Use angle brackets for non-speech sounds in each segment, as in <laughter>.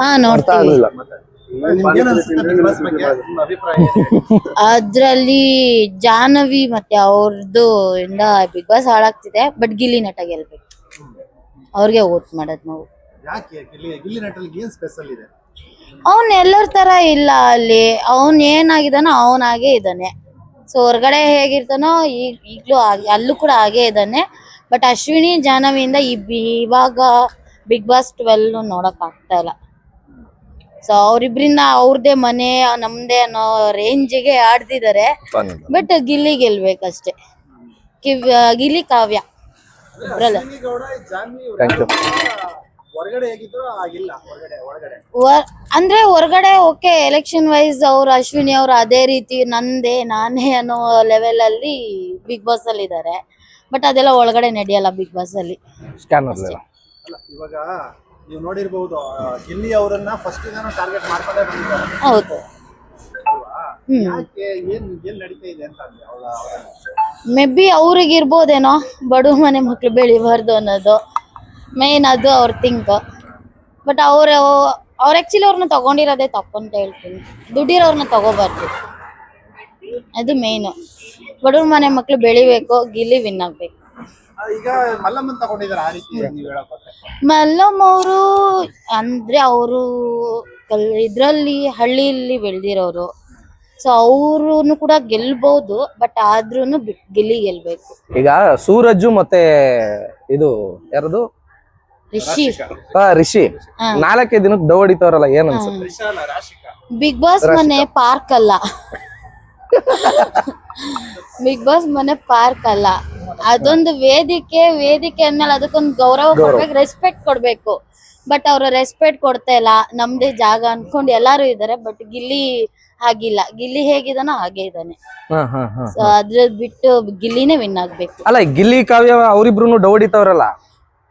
ಹಾ ನೋಡ್ತೀವಿ? ಅದ್ರಲ್ಲಿ ಜಾಹ್ನವಿ ಮತ್ತೆ ಅವ್ರದ್ದು ಇಂದ ಬಿಗ್ ಬಾಸ್ ಹಾಳಾಗ್ತಿದೆ ಬಟ್ ಗಿಲ್ಲಿ ನಟ ಗೆಲ್ಬೇಕು. ಅವ್ರಿಗೆ ಓಟ್ ಮಾಡೋದು ನಾವು. ಯಾಕೆ ಗಿಲ್ಲಿ ಗಿಲ್ಲಿ ನಟಲ್ಲಿ ಏನ್ ಸ್ಪೆಷಲ್ ಇದೆ? ಅವ್ನ್ ಎಲ್ಲರ ತರ ಇಲ್ಲ ಅಲ್ಲಿ. ಅವನ್ ಏನಾಗಿದಾನೋ ಅವನಾಗೆ ಇದ್ದಾನೆ. ಸೊ ಹೊರಗಡೆ ಹೇಗಿರ್ತಾನೋ ಈಗ ಈಗ್ಲೂ ಅಲ್ಲೂ ಕೂಡ ಹಾಗೆ ಇದ್ದಾನೆ. ಬಟ್ ಅಶ್ವಿನಿ ಜಾಹ್ನವಿಯಿಂದ ಇವಾಗ ಬಿಗ್ ಬಾಸ್ ಟ್ವೆಲ್ ನೋಡಕ್ ಆಗ್ತಾ ಇಲ್ಲ. ಸೊ ಅವ್ರಿಬ್ರಿಂದ ಅವ್ರದೇ ಮನೆ ನಮ್ದೇ ಅನ್ನೋ ರೇಂಜಿಗೆ ಆಡ್ತಿದ್ದಾರೆ ಬಟ್ ಗಿಲ್ಲಿ ಗೆಲ್ಬೇಕಷ್ಟೇ. ಕಿವ್ ಗಿಲ್ಲಿ ಕಾವ್ಯ. ಇಬ್ರಲ್ಲ. ಗೌಡ ಥ್ಯಾಂಕ್ ಯು ಹೊರಗಡೆ ಹೇಗಿದ್ರು ಆಗಿಲ್ಲ ಹೊರಗಡೆ ಒಳಗಡೆ. ಅಂದ್ರೆ ಹೊರಗಡೆ ಓಕೆ ಎಲೆಕ್ಷನ್ ವೈಸ್ ಅವ್ರು ಅಶ್ವಿನಿ ಅವ್ರು ಅದೇ ರೀತಿ ನಂದೇ ನಾನೇ ಅನ್ನೋ ಲೆವೆಲ್ ಅಲ್ಲಿ ಬಿಗ್ ಬಾಸ್ ಅಲ್ಲಿ ಇದಾರೆ ಬಟ್ ಅದೆಲ್ಲ ಒಳಗಡೆ ನಡೆಯಲ್ಲ ಬಿಗ್ ಬಾಸ್ ಅಲ್ಲಿ. ಅಲ್ಲ ಇವಾಗ ನೀವು ನೋಡಿರ್ಬಹುದು ಗಿಲ್ಲಿ ಅವರನ್ನ ಫಸ್ಟ್ ಇಂದಾನು ಟಾರ್ಗೆಟ್ ಮಾಡ್ಕೊಂಡೇ ಬಂದಿದ್ದಾರೆ. ಹೌದು. ಯಾಕೆ ಏನ್ ಏನ್ ನಡೀತಾ ಇದೆ ಅಂತ ಅಂದೆ ಅವಳ ಮೇ ಬಿ ಅವ್ರಿಗೆ ಇರ್ಬೋದೇನೋ ಬಡವ ಮನೆ ಮಕ್ಳು ಬೆಳಿಬಾರ್ದು ಅನ್ನೋದು. ಮೇನ್ ಅದು ಅವ್ರ ಥಿಂಕ್ ಬಟ್ ಅವ್ರ ಅವ್ರ ಆಕ್ಚುಲಿ ಅವ್ರನ್ನ ತಗೊಂಡಿರೋದೇ ತಪ್ಪು ಅಂತ ಹೇಳ್ತೀನಿ. ದುಡ್ಡಿರೋರ್ನ ತಗೋಬಾರ್ದು. ಅದು ಮೇಯ್ನು ಬಡವ್ರ ಮನೆ ಮಕ್ಳು ಬೆಳಿಬೇಕು ಗಿಲ್ಲಿ ವಿನ್ ಆಗ್ಬೇಕು. ಈಗ ಮಲ್ಲಮ್ಮನ್ ತಗೊಂಡಿದ್ದಾರೆ ಆ ರೀತಿ ನೀವು ಹೇಳಕೋತೆ ಮಲ್ಲಮ್ ಅವರು ಅಂದ್ರೆ ಅವರು ಇದ್ರಲ್ಲಿ ಹಳ್ಳಿಯಲ್ಲಿ ಬೆಳ್ದಿರೋರು. ಸೊ ಅವ್ರು ಕೂಡ ಗೆಲ್ಬಹುದು ಬಟ್ ಆದ್ರೂನು ಗೆಲ್ಲಿ ಗಿಲ್ಲಿ ಗೆಲ್ಬೇಕು. ಈಗ ಸೂರಜ್ ಮತ್ತೆ ಇದು ಯಾರದು? ರಿಷಿ. ಆ, ರಿಷಿ. ಹಾ. ನಾಲ್ಕೇ ದಿನಕ್ಕೆ ಡವ್ ಹೊಡಿತಾವ್ರಲ್ಲ ಏನ್ ಅನ್ಸುತ್ತೆ? ವಿಶಾಲ ರಾಶಿಕಾ. ಬಿಗ್ ಬಾಸ್ ಮನೆ ಪಾರ್ಕ್ ಅಲ್ಲ. ಬಿಗ್ ಬಾಸ್ ಮನೆ ಪಾರ್ಕ್ ಅಲ್ಲ. ಅದೊಂದು ವೇದಿಕೆ ವೇದಿಕೆ ಅಂದ್ಮೇಲೆ ಅದಕ್ಕೊಂದು ಗೌರವ ಕೊಡ್ಬೇಕು ರೆಸ್ಪೆಕ್ಟ್ ಕೊಡ್ಬೇಕು. ಬಟ್ ಅವ್ರ ರೆಸ್ಪೆಕ್ಟ್ ಕೊಡ್ತಾ ಇಲ್ಲ. ನಮ್ದೇ ಜಾಗ ಅನ್ಕೊಂಡು ಎಲ್ಲಾರು ಇದಾರೆ ಬಟ್ ಗಿಲ್ಲಿ ಹಾಗಿಲ್ಲ ಗಿಲ್ಲಿ ಹೇಗಿದಾನೋ ಹಾಗೆ ಇದಾನೆ ಅದ್ರ ಬಿಟ್ಟು ಗಿಲ್ಲಿನೇ ವಿನ್ ಆಗ್ಬೇಕು. ಅಲ್ಲ ಗಿಲ್ಲಿ ಕಾವ್ಯ ಅವ್ರಿಬ್ರು ಡೌಡಿತವ್ರಲ್ಲ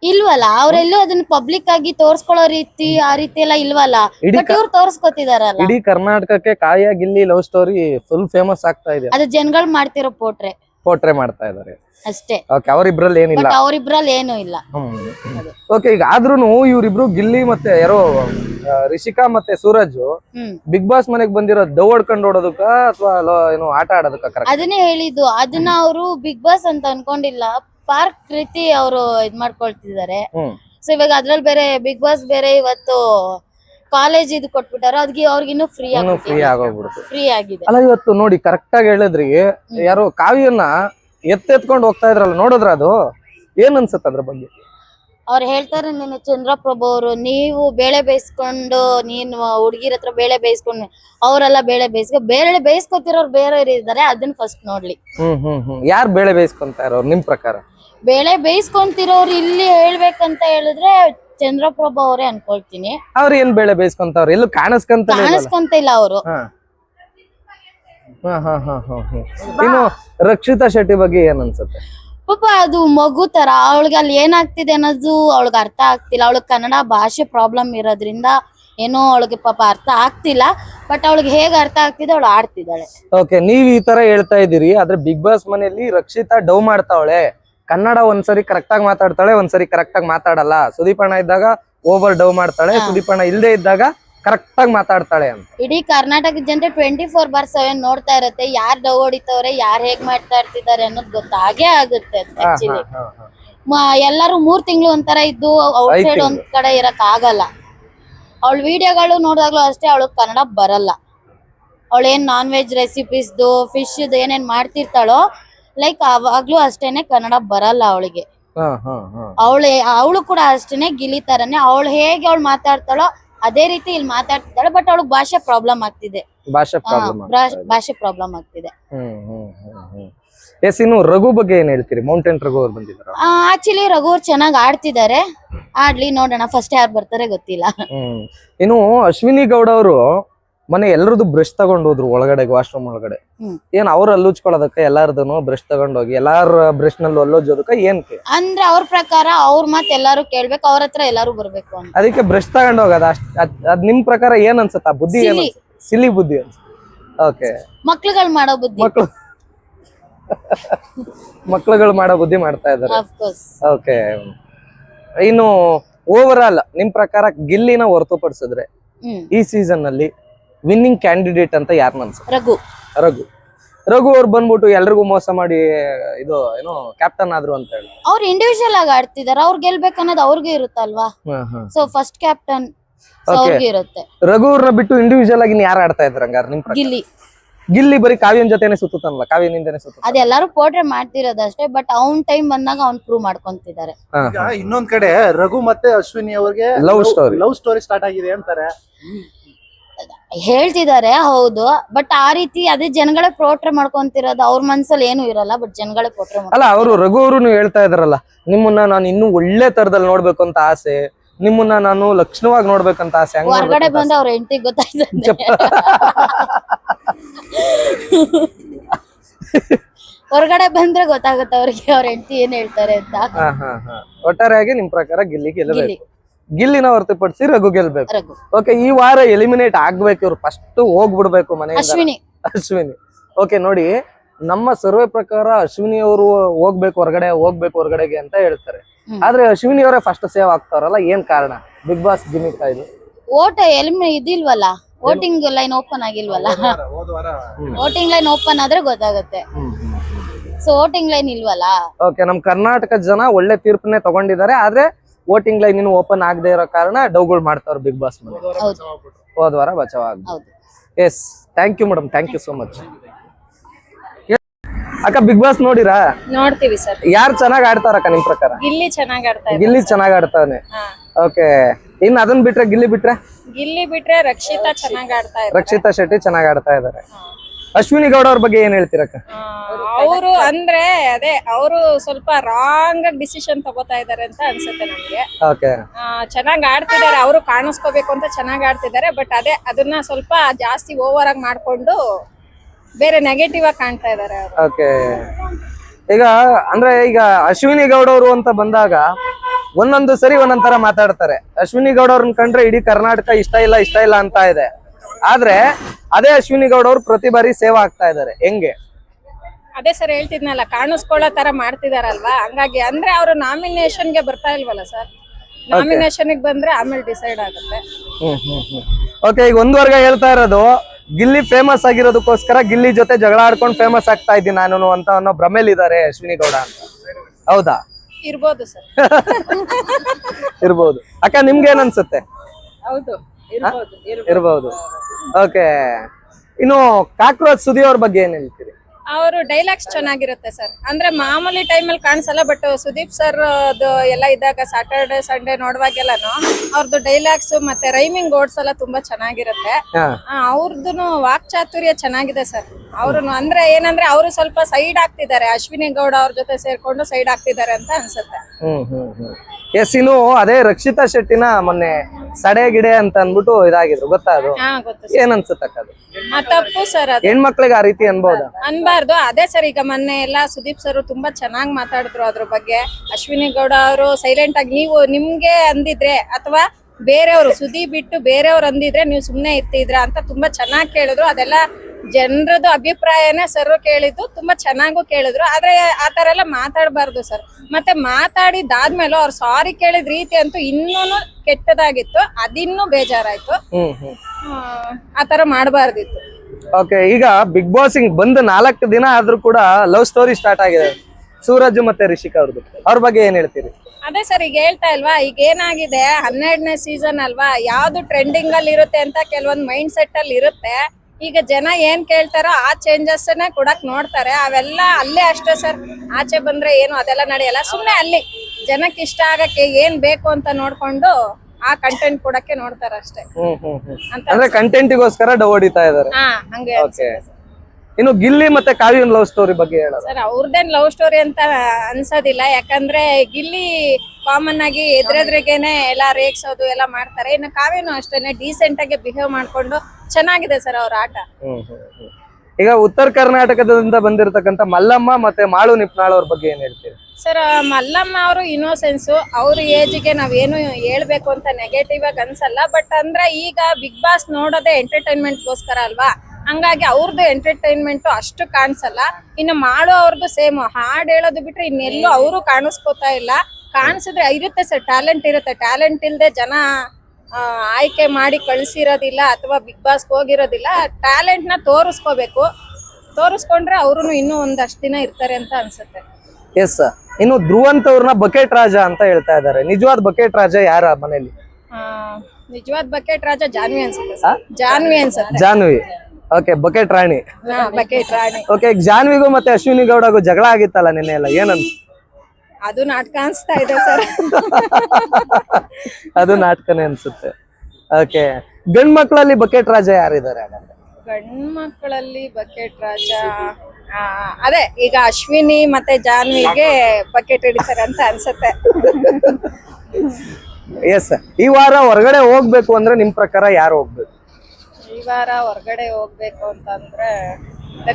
ಇಲ್ವಲ್ಲ? ಅವರೆಲ್ಲೂ ಅದನ್ನ ಪಬ್ಲಿಕ್ ಆಗಿ ತೋರ್ಸ್ಕೊಳ್ಳೋ ರೀತಿ ಆ ರೀತಿ ಎಲ್ಲ ಇಲ್ವಲ್ಲ? ಇಡೀ ಬಟ್ ಇವ್ರು ತೋರ್ಸ್ಕೊತಿದಾರಲ್ಲ? ಇಡೀ ಕರ್ನಾಟಕಕ್ಕೆ ಕಾಯ Gilli love story full famous ಆಗ್ತಾ ಇದೆ. ಅದು ಜನಗಳು ಮಾಡ್ತಿರೋ ಪೋಟ್ರೆ ಪೋಟ್ರೆ ಮಾಡ್ತಾ ಇದಾರೆ. ಅಷ್ಟೇ. ಓಕೆ ಅವರಿಬ್ರಲ್ಲಿ ಏನಿಲ್ಲ. ಬಟ್ ಅವ್ರಿಬ್ರಲ್ಲಿ ಏನೂ ಇಲ್ಲ. ಓಕೆ ಈಗ ಆದ್ರೂನು ಇವ್ರಿಬ್ರು ಗಿಲ್ಲಿ ಮತ್ತೆ ಯಾರೋ ಆ, ರಿಷಿಕಾ ಮತ್ತೆ ಸೂರಜ್ ಹ್ಮ್. ಬಿಗ್ ಬಾಸ್ ಮನೆಗ್ ಬಂದಿರೋ ಹೊಡ್ಕೊಂಡು ಓಡೋದಕ್ಕ ಅಥವಾ ಏನು ಆಟ ಆಡೋದಕ್ಕ ಕರೆಕ್ಟ್ ಅದನ್ನೇ ಹೇಳಿದ್ದು. ಅದನ್ನ ಅವರು ಬಿಗ್ ಬಾಸ್ ಅಂತ ಅನ್ಕೊಂಡಿಲ್ಲ. ಪಾರ್ಕ್ ರೀತಿ ಅವರು ಇದ್ ಮಾಡ್ಕೊಳ್ತಿದ್ದಾರೆ. ಹ್ಮ್. ಸೊ ಇವಾಗ ಅದ್ರಲ್ಲಿ ಬೇರೆ ಬಿಗ್ ಬಾಸ್ ಬೇರೆ ಇವತ್ತು ಕಾಲೇಜ್ ಇದು ಕೊಟ್ಬಿಟ್ಟಾರ. ಅದಕ್ಕೆ ಅವ್ರಿಗಿನ್ನೂ ಫ್ರೀ ಇನ್ನು ಫ್ರೀ ಆಗಿ ಆಗೋಗ್ಬಿಡ್ತು ಫ್ರೀ ಆಗಿದೆ. ಅಲ್ಲ ಇವತ್ತು ನೋಡಿ ಕರೆಕ್ಟ್ ಆಗಿ ಹೇಳಿದ್ರಿ. ಯಾರು ಕಾವ್ಯನ್ನ ಎತ್ತೆತ್ಕೊಂಡು ಹೋಗ್ತಾ ಇದ್ರಲ್ಲ ನೋಡಿದ್ರ ಅದು? ಏನ್ ಅನ್ಸುತ್ತೆ ಅದ್ರ ಬಗ್ಗೆ? ಅವ್ರು ಹೇಳ್ತಾರೆ ನಿನ್ನೆ ಚಂದ್ರಪ್ರಭು ಅವರು ನೀವು ಬೇಳೆ ಬೇಯಿಸ್ಕೊಂಡು ನೀನು ಹುಡುಗಿರ ಹತ್ರ ಬೇಳೆ ಬೇಯಿಸ್ಕೊಂಡು ಅವರೆಲ್ಲ ಬೇಳೆ ಬೇಯಿಸ್ಕೊ ಬೇಳೆ ಬೇಯಿಸ್ಕೊತಿರೋರು ಬೇರೆ ಇದ್ದಾರೆ ಅದನ್ನ ಫಸ್ಟ್ ನೋಡ್ಲಿ. ಹ್ಮ್ ಹ್ಮ್ ಹ್ಮ್. ಯಾರು ಬೇಳೆ ಬೇಯಿಸ್ಕೊಂತ ಇರೋರು ನಿಮ್ ಪ್ರಕಾರ? ಬೇಳೆ ಬೇಯಿಸ್ಕೊಂತಿರೋರು ಇಲ್ಲಿ ಹೇಳ್ಬೇಕಂತ ಹೇಳಿದ್ರೆ ಚಂದ್ರಪ್ರಭ ಅವರೇ ಅನ್ಕೊಳ್ತೀನಿ. ಅವ್ರು ಏನ್ ಬೇಳೆ ಬೇಯಿಸ್ಕೊಂತವ್ರ? ಎಲ್ಲೂ ಕಾಣಿಸ್ಕೊಂತ ಕಾಣಿಸ್ಕೊಂತ ಇಲ್ಲ ಅವರು. ಹಾ. ಹಾ ಹಾ ಹಾ ಹಾ ಇನ್ನು ರಕ್ಷಿತಾ ಶೆಟ್ಟಿ ಬಗ್ಗೆ ಏನ್ ಅನ್ಸುತ್ತೆ? ಪಾಪ ಅದು ಮಗು ತರ ಅವಳಿಗೆ ಅಲ್ಲಿ ಏನಾಗ್ತಿದೆ ಅನ್ನೋದು ಅವಳಿಗೆ ಅರ್ಥ ಆಗ್ತಿಲ್ಲ. ಅವಳಿಗೆ ಕನ್ನಡ ಭಾಷೆ ಪ್ರಾಬ್ಲಮ್ ಇರೋದ್ರಿಂದ ಏನೋ ಅವಳಿಗೆ ಪಾಪ ಅರ್ಥ ಆಗ್ತಿಲ್ಲ. ಬಟ್ ಅವಳಿಗೆ ಹೇಗೆ ಅರ್ಥ ಆಗ್ತಿದೆ ಅವಳು ಆಡ್ತಿದ್ದಾಳೆ. ಓಕೆ ನೀವ್ ಈ ತರ ಹೇಳ್ತಾ ಇದೀರಿ ಆದ್ರೆ ಬಿಗ್ ಬಾಸ್ ಮನೆಯಲ್ಲಿ ರಕ್ಷಿತಾ ಡೌ ಮಾಡ್ತಾವಳೆ. ಕನ್ನಡ ಒಂದ್ಸರಿ ಕರೆಕ್ಟ್ ಆಗಿ ಮಾತಾಡ್ತಾಳೆ ಒಂದ್ಸರಿ ಕರೆಕ್ಟ್ ಆಗಿ ಮಾತಾಡಲ್ಲ. ಸುದೀಪಣ್ಣ ಇದ್ದಾಗ ಓವರ್ ಡವ್ ಮಾಡ್ತಾಳೆ ಸುದೀಪಣ್ಣ ಇಲ್ಲದೆ ಇದ್ದಾಗ ಕರೆಕ್ಟ್ ಆಗಿ ಮಾತಾಡ್ತಾಳೆ ಅಂತ. ಇಡೀ ಕರ್ನಾಟಕದ ಜನತೆ ಟ್ವೆಂಟಿ ಫೋರ್ ಬಾರ್ ಸೆವೆನ್ ನೋಡ್ತಾ ಇರತ್ತೆ ಯಾರ್ ಡವ್ ಹೊಡಿತವ್ರೆ ಯಾರ್ ಹೇಗ್ ಮಾಡ್ತಾ ಇರ್ತಿದ್ದಾರೆ ಅನ್ನೋದು ಗೊತ್ತಾಗೇ ಆಗುತ್ತೆ ಆಕ್ಚುಲಿ. ಎಲ್ಲರೂ ಮೂರ್ ತಿಂಗಳು ಒಂಥರ ಇದ್ದು ಔಟ್ ಸೈಡ್ ಒಂದ್ ಕಡೆ ಇರಕ್ ಆಗಲ್ಲ. ಅವಳ ವಿಡಿಯೋಗಳು ನೋಡಿದಾಗ್ಲೂ ಅಷ್ಟೇ ಅವಳಿಗೆ ಕನ್ನಡ ಬರಲ್ಲ. ಅವಳೇನ್ ನಾನ್ ವೆಜ್ ರೆಸಿಪೀಸ್ದು ಫಿಶ್ ಏನೇನ್ ಮಾಡ್ತಿರ್ತಾಳೋ ಲೈಕ್ ಅವಾಗ್ಲೂ ಅಷ್ಟೇನೆ ಕನ್ನಡ ಬರಲ್ಲ ಅವಳಿಗೆ. ಹಾ, ಹಾ, ಹಾ. ಅವಳೆ ಅವಳು ಕೂಡ ಅಷ್ಟೇನೆ ಗಿಲಿ ತರನೇ ಅವಳು ಹೇಗೆ ಅವಳು ಮಾತಾಡ್ತಾಳೋ ಅದೇ ರೀತಿ ಇಲ್ಲಿ ಮಾತಾಡ್ತಿದ್ದಾಳೆ ಬಟ್ ಅವಳಿಗೆ ಭಾಷೆ ಪ್ರಾಬ್ಲಮ್ ಆಗ್ತಿದೆ. ಭಾಷೆ ಪ್ರಾಬ್ಲಮ್ ಬ್ರಾ- ಭಾಷೆ ಪ್ರಾಬ್ಲಮ್ ಆಗ್ತಿದೆ. ಹ್ಮ್ ಹ್ಮ್ ಹ್ಮ್ ಹ್ಮ್. ಎಸ್ ಇನ್ನು ರಘು ಬಗ್ಗೆ ಏನ್ ಹೇಳ್ತೀರಿ? ಮೌಂಟೇನ್ ರಘು ಅವ್ರು ಬಂದಿದ್ರ ಆಕ್ಚುಲಿ ರಘು ಅವ್ರು ಚೆನ್ನಾಗಿ ಆಡ್ತಿದ್ದಾರೆ. ಆಡ್ಲಿ ನೋಡೋಣ ಫಸ್ಟ್ ಯಾರು ಬರ್ತಾರೆ ಗೊತ್ತಿಲ್ಲ. ಹ್ಮ್. ಇನ್ನು ಅಶ್ವಿನಿ ಗೌಡ ಅವರು ಮನೆ ಎಲ್ರದ್ದು ಬ್ರಷ್ ತಗೊಂಡ್ ಹೋದ್ರು ಒಳಗಡೆ ವಾಶ್ರೂಮ್ ಒಳಗಡೆ. ಏನ್ ಅವ್ರ ಅಲ್ಲುಚ್ಕೊಳ್ಳೋದಕ್ಕ ಎಲ್ಲಾರ್ದನು ಬ್ರಷ್ ತಗೊಂಡೋಗಿ ಎಲ್ಲಾರ ಬ್ರಷ್ನಲ್ಲಿ ಅಲ್ಲೋಜೋದಕ್ಕ ಏನ್ ಅಂದ್ರೆ ಅವ್ರ ಪ್ರಕಾರ ಅವ್ರ ಮಾತ್ ಎಲ್ಲಾರು ಕೇಳ್ಬೇಕು ಅವ್ರ ಹತ್ರ ಎಲ್ಲಾರು ಬರ್ಬೇಕು ಅಂತ. ಅದಕ್ಕೆ ಬ್ರಷ್ ತಗೊಂಡೋಗದ ಅದ್- ನಿಮ್ ಪ್ರಕಾರ ಏನ್ ಅನ್ಸತ್ತ? ಬುದ್ಧಿ ಏನ್. ಅನ್ಸುತ್ತೆ? ಸಿಲಿ ಬುದ್ಧಿ ಅನ್ಸುತ್ತೆ ಓಕೆ. ಮಕ್ಳುಗಳು ಮಾಡೋ ಬುದ್ಧಿ. ಮಕ್ಳು ಮಕ್ಳುಗಳು ಮಾಡೋ ಬುದ್ಧಿ ಮಾಡ್ತಾ ಇದಾರೆ ಓಕೆ. ಇನ್ನು ಓವರ್ ಆಲ್ ನಿಮ್ ಪ್ರಕಾರ ಗಿಲ್ಲಿನ ಹೊರತುಪಡಿಸಿದ್ರೆ ಹ್ಮ್. ಈ ಸೀಸನ್ ಅಲ್ಲಿ ವಿನ್ನಿಂಗ್ ಕ್ಯಾಂಡಿಡೇಟ್ ಅಂತ ಯಾರು ನನ್ಸ ರಘು. ರಘು. ರಘು ಅವ್ರು ಬಂದ್ಬಿಟ್ಟು ಎಲ್ರಿಗೂ ಮೋಸ ಮಾಡಿ ಇದು ಏನೋ ಕ್ಯಾಪ್ಟನ್ ಆದ್ರು ಅಂತ ಹೇಳಿ. ಅವ್ರು ಇಂಡಿವಿಜುವಲ್ ಆಗಿ ಆಡ್ತಿದಾರೆ ಅವ್ರು ಗೆಲ್ಬೇಕು ಅನ್ನೋದು ಅವ್ರಿಗೆ ಇರುತ್ತಲ್ವಾ? So first captain. ಅವ್ರಿಗೆ ಇರುತ್ತೆ. ರಘು ಅವ್ರನ್ನ ಬಿಟ್ಟು ಇಂಡಿವಿಜುವಲ್ ಆಗಿ ಯಾರು ಆಡ್ತಾ ಇದ್ರ ಹಂಗಾರ ನಿಮ್ ಪ್ರಕಾರ? ಗಿಲ್ಲಿ. ಗಿಲ್ಲಿ ಬರೀ ಕಾವ್ಯನ್ ಜೊತೆನೆ ಸುತ್ತಲ್ಲ ಕಾವ್ಯನಿಂದನೇ ಸುತ್ತ ಅದೆಲ್ಲರೂ ಪೋಟ್ರೆ ಮಾಡ್ತಿರೋದಷ್ಟೇ ಬಟ್ ಅವ್ನ್ ಟೈಮ್ ಬಂದಾಗ ಅವ್ನ್ ಪ್ರೂವ್ ಮಾಡ್ಕೊಂತಿದ್ದಾರೆ ಈಗ ಇನ್ನೊಂದ್ ಕಡೆ ರಘು ಮತ್ತೆ ಅಶ್ವಿನಿ ಅವ್ರಿಗೆ love story love story start ಆಗಿದೆ ಅಂತಾರೆ. ಹೇಳ್ತಿದ್ದಾರೆ ಹೌದು. ಬಟ್ ಆ ರೀತಿ ಅದೇ ಜನಗಳೇ ಪ್ರೋಟ್ರೆ ಮಾಡ್ಕೊಂತಿರೋದು ಅವ್ರ ಮನ್ಸಲ್ಲಿ ಏನು ಇರಲ್ಲ ಬಟ್ ಜನಗಳೇ ಪ್ರೋಟ್ರೆ ಅಲ್ಲ ಅವರು ರಘು ಅವರು ಹೇಳ್ತಾ ಇದಾರಲ್ಲ ನಿಮ್ಮನ್ನ ನಾನು ಇನ್ನೂ ಒಳ್ಳೆ ತರದಲ್ಲಿ ನೋಡ್ಬೇಕು ಅಂತ ಆಸೆ ನಿಮ್ಮನ್ನ ನಾನು ಲಕ್ಷಣವಾಗಿ ನೋಡ್ಬೇಕಂತ ಆಸೆ ಹಂಗ್ ಹೊರಗಡೆ ನೋಡ್ಬೇಕಂತ ಬಂದು ಅವ್ರ ಹೆಂಡತಿ ಗೊತ್ತಾಯ್ತದೆ ಹೊರಗಡೆ ಬಂದ್ರೆ ಗೊತ್ತಾಗುತ್ತೆ ಅವ್ರಿಗೆ ಅವ್ರ ಹೆಂಡತಿ ಏನ್ ಹೇಳ್ತಾರೆ ಅಂತ. ಹಾ ಹಾ ಹಾ. ಒಟ್ಟಾರೆಯಾಗಿ ನಿಮ್ ಪ್ರಕಾರ ಗಿಲ್ಲಿ ಗಿಲ್ಲಿ. ಗೆಲ್ಲಬೇಕು ಗಿಲ್ಲಿನ ಹೊರತುಪಡಿಸಿ ರಘು ಗೆಲ್ಬೇಕು. ರಘು. ಓಕೆ ಈ ವಾರ ಎಲಿಮಿನೇಟ್ ಆಗ್ಬೇಕು ಇವ್ರು ಫಸ್ಟ್ ಹೋಗ್ಬಿಡ್ಬೇಕು ಮನೆ ಅಶ್ವಿನಿ. ಅಶ್ವಿನಿ. ಓಕೆ ನೋಡಿ ನಮ್ಮ ಸರ್ವೆ ಪ್ರಕಾರ ಅಶ್ವಿನಿ ಅವರು ಹೋಗ್ಬೇಕು ಹೊರಗಡೆ ಹೋಗ್ಬೇಕು ಹೊರಗಡೆಗೆ ಅಂತ ಹೇಳ್ತಾರೆ. ಆದ್ರೆ ಅಶ್ವಿನಿ ಅವರೇ ಫಸ್ಟ್ ಸೇವ್ ಆಗ್ತಾರಲ್ಲ ಏನ್ ಕಾರಣ? ಬಿಗ್ ಬಾಸ್ ಗಿಮಿಕ್ ಇದು? ಓಟ ಎಲ್ಮಿ ಇದಿಲ್ವಲ್ಲ? ವೋಟಿಂಗ್ ಲೈನ್ ಓಪನ್ ಆಗಿಲ್ವಲ್ಲ? ವೋಟಿಂಗ್ ಲೈನ್ ಓಪನ್ ಆದ್ರೆ ಗೊತ್ತಾಗುತ್ತೆ. ಸೊ ವೋಟಿಂಗ್ ಲೈನ್ ಇಲ್ವಲ್ಲ? ಓಕೆ ನಮ್ ಕರ್ನಾಟಕ ಜನ ಒಳ್ಳೆ ತೀರ್ಪನ್ನೇ ತಗೊಂಡಿದ್ದಾರೆ ಆದ್ರೆ ವೋಟಿಂಗ್ ಲೈನ್ ಇನ್ನು ಓಪನ್ ಆಗದೆ ಇರೋ ಕಾರಣ ಡೌಗಳು ಮಾಡ್ತಾವ್ರೆ ಬಿಗ್ ಬಾಸ್ ಮನೆ. ಹೌದು ಹೋದ. ವಾರ ಬಚಾವ್ ಆಗ ಹೌದು. Yes thank you madam thank you so much ಅಕ್ಕ ಬಿಗ್ ಬಾಸ್ ನೋಡಿರಾ? ನೋಡ್ತೀವಿ ಸರ್. ಯಾರು ಆಡ್ತಾರ ಆಡ್ತಾರಕ್ಕ ನಿಮ್ ಪ್ರಕಾರ? ಗಿಲ್ಲಿ ಚೆನ್ನಾಗಿ ಆಡ್ತಾರೆ ಗಿಲ್ಲಿ ಚೆನ್ನಾಗ್ ಆಡ್ತಾನೆ. ಹಾ. ಓಕೆ ಇನ್ ಅದನ್ ಬಿಟ್ರೆ ಗಿಲ್ಲಿ ಬಿಟ್ರೆ? ಗಿಲ್ಲಿ ಬಿಟ್ರೆ ರಕ್ಷಿತಾ ಚೆನ್ನಾಗಿ ಆಡ್ತಾ ಇದ್ದಾರೆ. ರಕ್ಷಿತಾ ಶೆಟ್ಟಿ ಚೆನ್ನಾಗಿ ಆಡ್ತಾ ಇದಾರೆ ಅಶ್ವಿನಿ ಗೌಡ ಅವ್ರ ಬಗ್ಗೆ ಏನ್ ಹೇಳ್ತೀರಕ್ಕ ಅವರು ಅಂದ್ರೆ ಅದೇ ಅವರು ಸ್ವಲ್ಪ ರಾಂಗ್ ಆಗಿ ಡಿಸಿಷನ್ ತಗೋತಾ ಇದಾರೆ ಅಂತ ಅನ್ಸುತ್ತೆ ನಮ್ಗೆ. ಓಕೆ ಚೆನ್ನಾಗ್ ಆಡ್ತಿದ್ದಾರೆ ಅವರು ಕಾಣಿಸ್ಕೋಬೇಕು ಅಂತ ಚೆನ್ನಾಗ್ ಆಡ್ತಿದ್ದಾರೆ ಬಟ್ ಅದೇ ಅದನ್ನ ಸ್ವಲ್ಪ ಜಾಸ್ತಿ ಓವರ್ ಆಗಿ ಮಾಡ್ಕೊಂಡು ಬೇರೆ ನೆಗೆಟಿವ್ ಆಗಿ ಕಾಣ್ತಾ ಇದಾರೆ ಓಕೆ ಈಗ ಅಂದ್ರೆ ಈಗ ಅಶ್ವಿನಿ ಗೌಡ ಅವರು ಅಂತ ಬಂದಾಗ ಒಂದೊಂದು ಸರಿ ಒಂದೊಂದ್ ತರ ಮಾತಾಡ್ತಾರೆ. ಅಶ್ವಿನಿ ಗೌಡ ಅವ್ರನ್ನ ಕಂಡ್ರೆ ಇಡೀ ಕರ್ನಾಟಕ ಇಷ್ಟ ಇಲ್ಲ ಇಷ್ಟ ಇಲ್ಲ ಅಂತ ಇದೆ. ಆದ್ರೆ ಅದೇ ಅಶ್ವಿನಿ ಗೌಡ ಅವರು ಪ್ರತಿ ಬಾರಿ ಸೇವ್ ಆಗ್ತಾ ಇದಾರೆ ಹೆಂಗೆ? ಅದೇ ಸರ್ ಹೇಳ್ತಿದ್ನಲ್ಲ ಕಾಣಿಸ್ಕೊಳ್ಳೋ ತರ ಮಾಡ್ತಿದಾರಲ್ವಾ? ಹಂಗಾಗಿ ಅಂದ್ರೆ ಅವರು ನಾಮಿನೇಷನ್ಗೆ ಬರ್ತಾ ಇಲ್ವಲ್ಲ ಸರ್? ನಾಮಿನೇಷನ್ ಬಂದ್ರೆ ಆಮೇಲೆ ಡಿಸೈಡ್ ಆಗುತ್ತೆ. ಓಕೆ ಈಗ ಒಂದ್ ವರ್ಗ ಹೇಳ್ತಾ ಇರೋದು ಗಿಲ್ಲಿ ಫೇಮಸ್ ಆಗಿರೋದಕ್ಕೋಸ್ಕರ ಗಿಲ್ಲಿ ಜೊತೆ ಜಗಳ ಆಡ್ಕೊಂಡು ಫೇಮಸ್ ಆಗ್ತಾ ಇದ್ದೀನಿ ನಾನು ಅಂತ ಅನ್ನೋ ಭ್ರಮೇಲಿದ್ದಾರೆ ಅಶ್ವಿನಿ ಗೌಡ ಅಂತ. ಹೌದಾ? ಇರ್ಬೋದು ಸರ್. <laughs> ಇರ್ಬೋದು. ಅಕ್ಕ ನಿಮ್ಗೆ ಏನ್ ಅನ್ಸುತ್ತೆ? ಹೌದು. ಇರ್ಬೋದು ಓಕೆ ಇನ್ನು ಕಾಕ್ರೋಚ್ ಸುದಿ ಅವ್ರ ಬಗ್ಗೆ ಏನ್ ಹೇಳ್ತೀರಿ? ಅವರು ಡೈಲಾಗ್ಸ್ ಚೆನ್ನಾಗಿರುತ್ತೆ ಸರ್ ಅಂದ್ರೆ ಮಾಮೂಲಿ ಟೈಮಲ್ಲಿ ಕಾಣಿಸಲ್ಲ ಬಟ್ ಸುದೀಪ್ ಸರ್ ಅದು ಎಲ್ಲ ಇದ್ದಾಗ ಸಾಟರ್ಡೆ ಸಂಡೇ ನೋಡುವಾಗೆಲ್ಲಾನು ಅವ್ರದ್ದು ಡೈಲಾಗ್ಸ್ ಮತ್ತೆ ರೈಮಿಂಗ್ ವರ್ಡ್ಸ್ ಎಲ್ಲ ತುಂಬಾ ಚೆನ್ನಾಗಿರುತ್ತೆ. ಅವ್ರದ್ದು ವಾಕ್ಚಾತುರ್ಯ ಚೆನ್ನಾಗಿದೆ ಸರ್ ಅವ್ರು ಅಂದ್ರೆ ಏನಂದ್ರೆ ಅವರು ಸ್ವಲ್ಪ ಸೈಡ್ ಆಗ್ತಿದ್ದಾರೆ. ಅಶ್ವಿನಿ ಗೌಡ ಅವ್ರ ಜೊತೆ ಸೇರ್ಕೊಂಡು ಸೈಡ್ ಆಗ್ತಿದ್ದಾರೆ ಅಂತ ಅನ್ಸುತ್ತೆ. ಹ್ಮ್ ಹ್ಮ್ ಹ್ಮ್. ಎಸ್ ಇನ್ನು ಅದೇ ರಕ್ಷಿತಾ ಶೆಟ್ಟಿನ ಮೊನ್ನೆ ಸಡೆ ಗಿಡೆ ಅಂತ ಅನ್ಬಿಟ್ಟು ಇದಾಗಿದ್ರು ಗೊತ್ತಾ ಅದು? ಏನ್ ಅನ್ಸುತ್ತಕ್ಕ ಅದು ಆ, ತಪ್ಪು ಸರ್ ಅದು. ಹೆಣ್ಮಕ್ಳಿಗೆ ಆ ರೀತಿ ಅನ್ಬೋದಾ? ಅನ್ಬಾರ್ದು. ಅದೇ ಸರ್ ಈಗ ಮೊನ್ನೆ ಎಲ್ಲ ಸುದೀಪ್ ಸರ್ ತುಂಬಾ ಚೆನ್ನಾಗಿ ಮಾತಾಡಿದ್ರು ಅದ್ರ ಬಗ್ಗೆ. ಅಶ್ವಿನಿ ಗೌಡ ಅವರು ಸೈಲೆಂಟ್ ಆಗಿ ನೀವು ನಿಮ್ಗೆ ಅಂದಿದ್ರೆ ಅಥವಾ ಬೇರೆಯವರು ಸುದೀಪ್ ಬಿಟ್ಟು ಬೇರೆಯವ್ರು ಅಂದಿದ್ರೆ ನೀವು ಸುಮ್ನೆ ಇರ್ತಿದ್ರ ಅಂತ ತುಂಬಾ ಚೆನ್ನಾಗಿ ಕೇಳಿದ್ರು. ಅದೆಲ್ಲ ಜನರದ್ದು ಅಭಿಪ್ರಾಯನೇ ಸರ್ ಕೇಳಿದ್ದು ತುಂಬಾ ಚೆನ್ನಾಗೂ ಕೇಳಿದ್ರು. ಆದ್ರೆ ಆ ತರ ಎಲ್ಲ ಮಾತಾಡಬಾರ್ದು ಸರ್. ಮತ್ತೆ ಮಾತಾಡಿದಾದ್ಮೇಲೆ ಅವ್ರು ಸಾರಿ ಕೇಳಿದ ರೀತಿ ಅಂತೂ ಇನ್ನೂ ಕೆಟ್ಟದಾಗಿತ್ತು. ಅದಿನ್ನೂ ಬೇಜಾರಾಯ್ತು. ಆ, ಆ ತರ ಮಾಡಬಾರ್ದಿತ್ತು. ಓಕೆ ಈಗ ಬಿಗ್ ಬಾಸ್ ಹಿಂಗ್ ಬಂದು ನಾಲ್ಕು ದಿನ ಆದ್ರೂ ಕೂಡ ಲವ್ ಸ್ಟೋರಿ ಸ್ಟಾರ್ಟ್ ಆಗಿದೆ. ಸೂರಜ್ ಮತ್ತೆ ರಿಷಿಕ್ ಅವ್ರದ್ದು ಅವ್ರ ಬಗ್ಗೆ ಏನ್ ಹೇಳ್ತೀರಿ? ಅದೇ ಸರ್ ಈಗ ಹೇಳ್ತಾ ಇಲ್ವಾ ಈಗ ಏನಾಗಿದೆ? ಹನ್ನೆರಡನೇ ಸೀಸನ್ ಅಲ್ವಾ? ಯಾವ್ದು ಟ್ರೆಂಡಿಂಗ್ ಅಲ್ಲಿ ಇರುತ್ತೆ ಅಂತ ಕೆಲವೊಂದು ಮೈಂಡ್ ಸೆಟ್ ಅಲ್ಲಿ ಇರುತ್ತೆ. ಈಗ ಜನ ಏನ್ ಕೇಳ್ತಾರೋ ಆ ಚೇಂಜಸ್ ಕೊಡಕ್ ನೋಡ್ತಾರೆ. ಅವೆಲ್ಲ ಅಲ್ಲೇ ಅಷ್ಟೇ ಸರ್. ಆಚೆ ಬಂದ್ರೆ ಏನು ಅದೆಲ್ಲ ನಡೆಯಲ್ಲ. ಸುಮ್ನೆ ಅಲ್ಲಿ ಜನಕ್ಕೆ ಇಷ್ಟ ಆಗಕ್ಕೆ ಏನ್ ಬೇಕು ಅಂತ ನೋಡ್ಕೊಂಡು ಆ ಕಂಟೆಂಟ್ ಕೊಡಕ್ಕೆ ನೋಡ್ತಾರೆ ಅಷ್ಟೇ. ಕಂಟೆಂಟ್ ಅಂತ ಅಂದ್ರೆ ಕಂಟೆಂಟಿಗೋಸ್ಕರ ಡವ್ ಹೊಡಿತಾ ಇದಾರೆ. ಹಾ ಹಂಗೆ ಓಕೆ ಇನ್ನು ಗಿಲ್ಲಿ ಮತ್ತೆ ಕಾವ್ಯನ್ ಲವ್ ಸ್ಟೋರಿ ಬಗ್ಗೆ ಹೇಳೋದು. ಸರ್ ಅವ್ರದ್ದೇನ್ ಲವ್ ಸ್ಟೋರಿ ಅಂತ ಅನ್ಸೋದಿಲ್ಲ. ಯಾಕಂದ್ರೆ ಗಿಲ್ಲಿ ಕಾಮನ್ ಆಗಿ ಎದುರೆದ್ರಿಗೆನೆ ಎಲ್ಲ ರೇಗ್ಸೋದು ಎಲ್ಲ ಮಾಡ್ತಾರೆ. ಇನ್ನು ಕಾವ್ಯನು ಅಷ್ಟೇನೆ ಡೀಸೆಂಟ್ ಆಗಿ ಬಿಹೇವ್ ಮಾಡ್ಕೊಂಡು ಚೆನ್ನಾಗಿದೆ ಸರ್ ಅವ್ರ ಆಟ. ಈಗ ಉತ್ತರ ಕರ್ನಾಟಕದಿಂದ ಬಂದಿರತಕ್ಕಂತ ಮಲ್ಲಮ್ಮ ಮತ್ತೆ ಮಾಳು ನಿಪ್ನಾಳ್ ಅವ್ರ ಬಗ್ಗೆ ಏನ್ ಹೇಳ್ತೀರಿ? ಸರ್ ಮಲ್ಲಮ್ಮ ಅವರು ಇನ್ನೋಸೆನ್ಸ್ ಅವ್ರ ಏಜ್ಗೆ ನಾವೇನು ಹೇಳ್ಬೇಕು ಅಂತ ನೆಗೆಟಿವ್ ಆಗಿ ಅನ್ಸಲ್ಲ ಬಟ್ ಅಂದ್ರೆ ಈಗ ಬಿಗ್ ಬಾಸ್ ನೋಡೋದೇ ಎಂಟರ್ಟೈನ್ಮೆಂಟ್ಗೋಸ್ಕರ ಅಲ್ವಾ? ಹಂಗಾಗಿ ಅವ್ರದ್ದು ಎಂಟರ್ಟೈನ್ಮೆಂಟ್ ಅಷ್ಟು ಕಾಣಿಸಲ್ಲ. ಇನ್ನು ಮಾಳು ಅವ್ರದ್ದು ಸೇಮ್ ಹಾಡ್ ಹೇಳೋದು ಬಿಟ್ರೆ ಇನ್ನೆಲ್ಲೂ ಅವರು ಕಾಣಿಸ್ಕೋತಾ ಇಲ್ಲ. ಕಾಣಿಸಿದ್ರೆ ಇರುತ್ತೆ ಸರ್ ಟ್ಯಾಲೆಂಟ್ ಇರುತ್ತೆ. ಟ್ಯಾಲೆಂಟ್ ಇಲ್ಲದೆ ಜನ ಆಯ್ಕೆ ಮಾಡಿ ಕಳ್ಸಿರೋದಿಲ್ಲ ಅಥವಾ ಬಿಗ್ ಬಾಸ್ ಹೋಗಿರೋದಿಲ್ಲ ಟ್ಯಾಲೆಂಟ್ನ ತೋರಿಸ್ಕೋಬೇಕು. ತೋರಿಸ್ಕೊಂಡ್ರೆ ಅವರು ಇನ್ನೂ ಒಂದಷ್ಟು ದಿನ ಇರ್ತಾರೆ ಅಂತ ಅನ್ಸುತ್ತೆ. ಎಸ್ ಇನ್ನು ಧ್ರುವಂತ ಅವ್ರನ್ನ ಬಕೆಟ್ ರಾಜ ಅಂತ ಹೇಳ್ತಾ ಇದ್ದಾರೆ. ನಿಜವಾದ ಬಕೆಟ್ ರಾಜ ಯಾರ ಮನೇಲಿ? ಆ, ನಿಜವಾದ ಬಕೆಟ್ ರಾಜ ಜಾನ್ವಿ ಅನ್ಸುತ್ತೆ ಜಾನ್ವಿ ಅನ್ಸುತ್ತೆ. ಜಾನ್ವಿ. ಓಕೆ ಬಕೆಟ್ ರಾಣಿ. ಹಾ ಬಕೆಟ್ ರಾಣಿ. ಓಕೆ ಜಾನ್ವಿಗೂ ಮತ್ತೆ ಅಶ್ವಿನಿ ಗೌಡಗೂ ಜಗಳ ಆಗಿತ್ತಲ್ಲ ನಿನ್ನೆ ಎಲ್ಲ? ಏನಂತ ಅದು ನಾಟಕ ಅನ್ಸ್ತಾ ಇದೆ ಸರ್. <laughs> ಅದು ನಾಟಕನೇ ಅನ್ಸುತ್ತೆ. ಓಕೆ ಗಂಡ್ ಮಕ್ಕಳಲ್ಲಿ ಬಕೆಟ್ ರಾಜ ಯಾರಿದ್ದಾರೆ ಹಾಗಾದ್ರೆ? ಗಂಡ್ ಮಕ್ಕಳಲ್ಲಿ ಬಕೆಟ್ ರಾಜ ಆ, ಅದೇ ಈಗ ಅಶ್ವಿನಿ ಮತ್ತೆ ಜಾನ್ವಿಗೆ ಬಕೆಟ್ ಹಿಡಿತಾರೆ ಅಂತ ಅನ್ಸುತ್ತೆ. <laughs> ಎಸ್ ಈ ವಾರ ಹೊರಗಡೆ ಹೋಗ್ಬೇಕು ಅಂದ್ರೆ ನಿಮ್ ಪ್ರಕಾರ ಯಾರು ಹೋಗ್ಬೇಕು? ಈ ವಾರ ಹೊರಗಡೆ ಹೋಗ್ಬೇಕು ಅಂತಂದ್ರೆ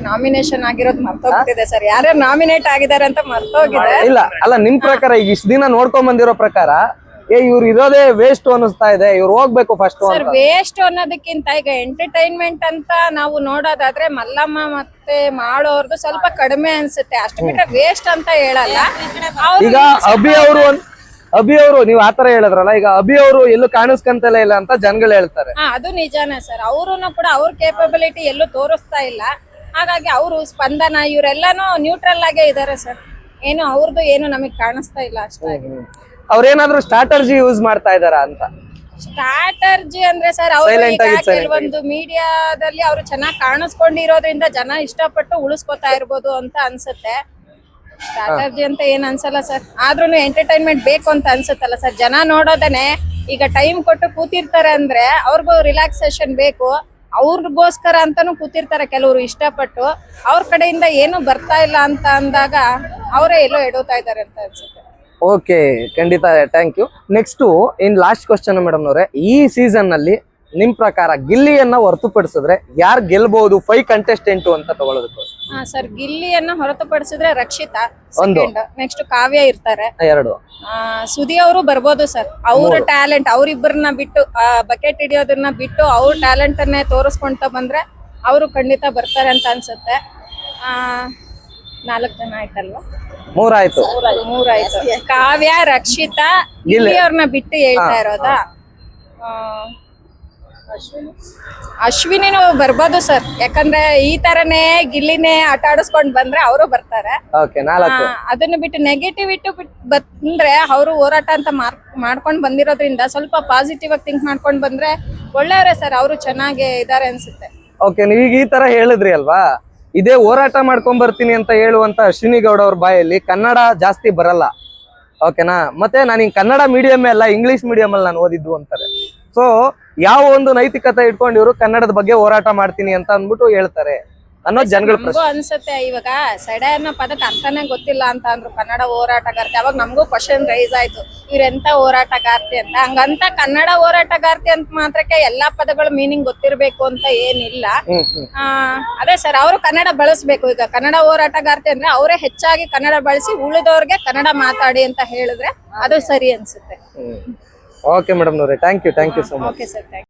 ನಾಮಿನೇಷನ್ ಆಗಿರೋದು ಮರ್ತೋಗ್ತಿದೆ ಸರ್ ಯಾರ್ಯಾರ ನಾಮಿನೇಟ್ ಆಗಿದ್ದಾರೆ ಅಂತ ಮರ್ತೋಗಿದೆ. ಇಲ್ಲ ಅಲ್ಲ ನಿಮ್ ಪ್ರಕಾರ ಈಗ ಇಷ್ಟ ದಿನ ನೋಡ್ಕೊಂಡ್ ಬಂದಿರೋ ಪ್ರಕಾರ ಏ ಇವ್ರು ಇರೋದೇ ವೇಸ್ಟ್ ಅನ್ನಿಸ್ತಾ ಇದೆ ಇವ್ರು ಹೋಗ್ಬೇಕು ಫಸ್ಟ್ ಸರ್ ವೇಸ್ಟ್ ಅನ್ನೋದಕ್ಕಿಂತ ಈಗ ಎಂಟರ್ಟೈನ್ಮೆಂಟ್ ಅಂತ ನಾವು ನೋಡೋದಾದ್ರೆ ಮಲ್ಲಮ್ಮ ಮತ್ತೆ ಮಾಡೋರ್ದು ಸ್ವಲ್ಪ ಕಡಿಮೆ ಅನ್ಸುತ್ತೆ. ಅಷ್ಟು ಬಿಟ್ರೆ ವೇಸ್ಟ್ ಅಂತ ಹೇಳಲ್ಲ. ಅವ್ರು ಈಗ ಅಭಿ ಅವರು ಅಭಿ ಅವರು ನೀವು ಆತರ ಹೇಳಿದ್ರಲ್ಲ ಈಗ ಅಭಿ ಅವರು ಎಲ್ಲೂ ಕಾಣಿಸ್ಕಂತಲೇ ಇಲ್ಲ ಅಂತ ಜನಗಳು ಹೇಳ್ತಾರೆ. ಹಾ ಅದು ನಿಜಾನೇ ಸರ್ ಅವರು ಕೂಡ ಅವ್ರ ಕೇಪಬಿಲಿಟಿ ಎಲ್ಲೂ ತೋರಿಸ್ತಾ ಇಲ್ಲ. ಹಾಗಾಗಿ ಅವರು ಸ್ಪಂದನ ಇವರೆಲ್ಲಾನು ನ್ಯೂಟ್ರಲ್ ಆಗೇ ಇದಾರೆ ಸರ್ ಏನು ಅವ್ರದ್ದು ಏನು ನಮಗೆ ಕಾಣಿಸ್ತಾ ಇಲ್ಲ ಅಷ್ಟಾಗಿ ಅವ್ರೇನಾದ್ರೂ ಸ್ಟ್ರಾಟರ್ಜಿ ಯೂಸ್ ಮಾಡ್ತಾ ಇದಾರಾ ಅಂತ? ಸ್ಟ್ರಾಟರ್ಜಿ ಅಂದ್ರೆ ಸರ್ ಅವರು Silent ಆಗಿ, silent ಆಗಿ. ಕೆಲವೊಂದು ಮೀಡಿಯಾದಲ್ಲಿ ಅವರು ಚೆನ್ನಾಗಿ ಕಾಣಿಸ್ಕೊಂಡಿರೋದ್ರಿಂದ ಜನ ಇಷ್ಟಪಟ್ಟು ಉಳಿಸ್ಕೊತಾ ಇರ್ಬೋದು ಅಂತ ಅನ್ಸುತ್ತೆ. ಸ್ಟ್ರಾಟರ್ಜಿ ಅಂತ ಏನ್ ಅನ್ಸಲ್ಲ ಸರ್ ಆದ್ರೂ ಎಂಟರ್ಟೈನ್ಮೆಂಟ್ ಬೇಕು ಅಂತ ಅನ್ಸುತ್ತಲ್ಲ ಸರ್ ಜನ ನೋಡೋದನೆ ಈಗ ಟೈಮ್ ಕೊಟ್ಟು ಕೂತಿರ್ತಾರೆ ಅಂದ್ರೆ ಅವ್ರಿಗೂ ರಿಲ್ಯಾಕ್ಸೇಷನ್ ಬೇಕು. ಅವ್ರಿಗೋಸ್ಕರ ಅಂತಾನು ಕೂತಿರ್ತಾರೆ ಕೆಲವರು ಇಷ್ಟಪಟ್ಟು. ಅವ್ರ ಕಡೆಯಿಂದ ಏನು ಬರ್ತಾ ಇಲ್ಲ ಅಂತ ಅಂದಾಗ ಅವರೇ ಎಲ್ಲೋ ಎಡೋತಾ ಇದ್ದಾರೆ ಅಂತ ಅನ್ಸುತ್ತೆ. ಓಕೆ ಖಂಡಿತ thank you next in last question madam ಅವರೇ, ಈ ಸೀಸನ್ನಲ್ಲಿ ನಿಮ್ ಪ್ರಕಾರ ಗಿಲ್ಲಿಯನ್ನ ಹೊರತುಪಡಿಸಿದ್ರೆ ಯಾರು ಗೆಲ್ಬಹುದು ಫೈವ್ ಕಂಟೆಸ್ಟೆಂಟ್ ಅಂತ ತಗೊಳ್ಳೋದಕ್ಕೆ? ಹಾ ಸರ್ ಗಿಲ್ಲಿಯನ್ನ ಹೊರತುಪಡಿಸಿದ್ರೆ ರಕ್ಷಿತಾ ಒಂದು. ನೆಕ್ಸ್ಟ್ ಕಾವ್ಯ ಇರ್ತಾರೆ. ಎರಡು. ಆ, ಸುದಿ ಅವರು ಬರ್ಬೋದು ಸರ್ ಅವ್ರ ಟ್ಯಾಲೆಂಟ್ ಅವ್ರಿಬ್ಬರನ್ನ ಬಿಟ್ಟು ಬಕೆಟ್ ಹಿಡಿಯೋದನ್ನ ಬಿಟ್ಟು ಅವ್ರ ಟ್ಯಾಲೆಂಟ್ ಅನ್ನೇ ತೋರಿಸ್ಕೊಂತ ಬಂದ್ರೆ ಅವರು ಖಂಡಿತ ಬರ್ತಾರೆ ಅಂತ ಅನ್ಸುತ್ತೆ. ಆ ನಾಲ್ಕು ಜನ ಆಯ್ತಲ್ವಾ? ಮೂರಾಯ್ತು. ಮೂರಾಯ್ತು ಕಾವ್ಯ ರಕ್ಷಿತಾ ಗಿಲ್ಲಿ. ಅವ್ರನ್ನ ಬಿಟ್ಟು ಹೇಳ್ತಾ ಇರೋದಾ? ಆ, ಅಶ್ವಿನಿನೂ ಬರ್ಬೋದು ಸರ್. ಯಾಕಂದ್ರೆ ಈ ತರನೇ ಗಿಲ್ಲಿನೇ ಆಟ ಆಡಿಸ್ಕೊಂಡ್ ಬಂದ್ರೆ ಅವರು ಬರ್ತಾರೆ. ಓಕೆ ನಾಲ್ಕು. ನೆಗೆಟಿವ್ ಅದನ್ನ ಬಿಟ್ಟು ನೆಗೆಟಿವಿಟಿ ಬಂದ್ರೆ ಅವರು ಹೋರಾಟ ಅಂತ ಮಾರ್ಕ್ ಮಾಡ್ಕೊಂಡ್ ಬಂದಿರೋದ್ರಿಂದ ಸ್ವಲ್ಪ ಪಾಸಿಟಿವ್ ಆಗಿ ಥಿಂಕ್ ಮಾಡ್ಕೊಂಡ್ ಬಂದ್ರೆ ಒಳ್ಳೆಯವರೇ ಸರ್. ಅವರು ಚೆನ್ನಾಗಿ ಇದಾರೆ ಅನ್ಸುತ್ತೆ. ಓಕೆ ನೀವು ಈ ತರ ಹೇಳಿದ್ರಿ ಅಲ್ವಾ? ಇದೇ ಹೋರಾಟ ಮಾಡ್ಕೊಂಡ್ ಬರ್ತೀನಿ ಅಂತ ಹೇಳುವಂತ ಅಶ್ವಿನಿ ಗೌಡ ಅವ್ರ ಬಾಯಲ್ಲಿ ಕನ್ನಡ ಜಾಸ್ತಿ ಬರಲ್ಲ. ಓಕೆನಾ ಮತ್ತೆ ನಾನು ಹಿಂಗ್ ಕನ್ನಡ ಮೀಡಿಯಂ ಅಲ್ಲ ಇಂಗ್ಲಿಷ್ ಮೀಡಿಯಂ ಅಲ್ಲಿ ನಾನು ಓದಿದ್ದು ಅಂತಾರೆ. ಸೊ ಯಾವ ಒಂದು ನೈತಿಕತೆ ಇಟ್ಕೊಂಡು ಇವರು ಕನ್ನಡದ ಬಗ್ಗೆ ಹೋರಾಟ ಮಾಡ್ತೀನಿ ಅಂತ ಅಂದ್ಬಿಟ್ಟು ಹೇಳ್ತಾರೆ ಅನ್ನೋ ಜನಗಳ ನಮಗೂ ಅನ್ಸುತ್ತೆ ಇವಾಗ ಸೆಡೆ ಅನ್ನೋ ಪದಕ್ಕೆ ಅರ್ಥನೇ ಗೊತ್ತಿಲ್ಲ ಅಂತ ಅಂದ್ರು ಕನ್ನಡ ಹೋರಾಟಗಾರ್ತಿ ಅವಾಗ ನಮಗೂ ಕ್ವಶನ್ ರೈಸ್ ಆಯ್ತು ಇವ್ರೆಂತ ಹೋರಾಟಗಾರ್ತಿ ಅಂತ? ಹಂಗಂತ ಕನ್ನಡ ಹೋರಾಟಗಾರ್ತಿ ಅಂತ ಮಾತ್ರಕ್ಕೆ ಎಲ್ಲಾ ಪದಗಳ ಮೀನಿಂಗ್ ಗೊತ್ತಿರ್ಬೇಕು ಅಂತ ಏನಿಲ್ಲ. ಅದೇ ಸರ್ ಅವರು ಕನ್ನಡ ಬಳಸ್ಬೇಕು ಈಗ ಕನ್ನಡ ಹೋರಾಟಗಾರ್ತಿ ಅಂದ್ರೆ ಅವರೇ ಹೆಚ್ಚಾಗಿ ಕನ್ನಡ ಬಳಸಿ ಉಳಿದವ್ರಿಗೆ ಕನ್ನಡ ಮಾತಾಡಿ ಅಂತ ಹೇಳಿದ್ರೆ ಅದು ಸರಿ ಅನ್ಸುತ್ತೆ. Okay madam ನವ್ರೆ thank you thank you so much okay sir thank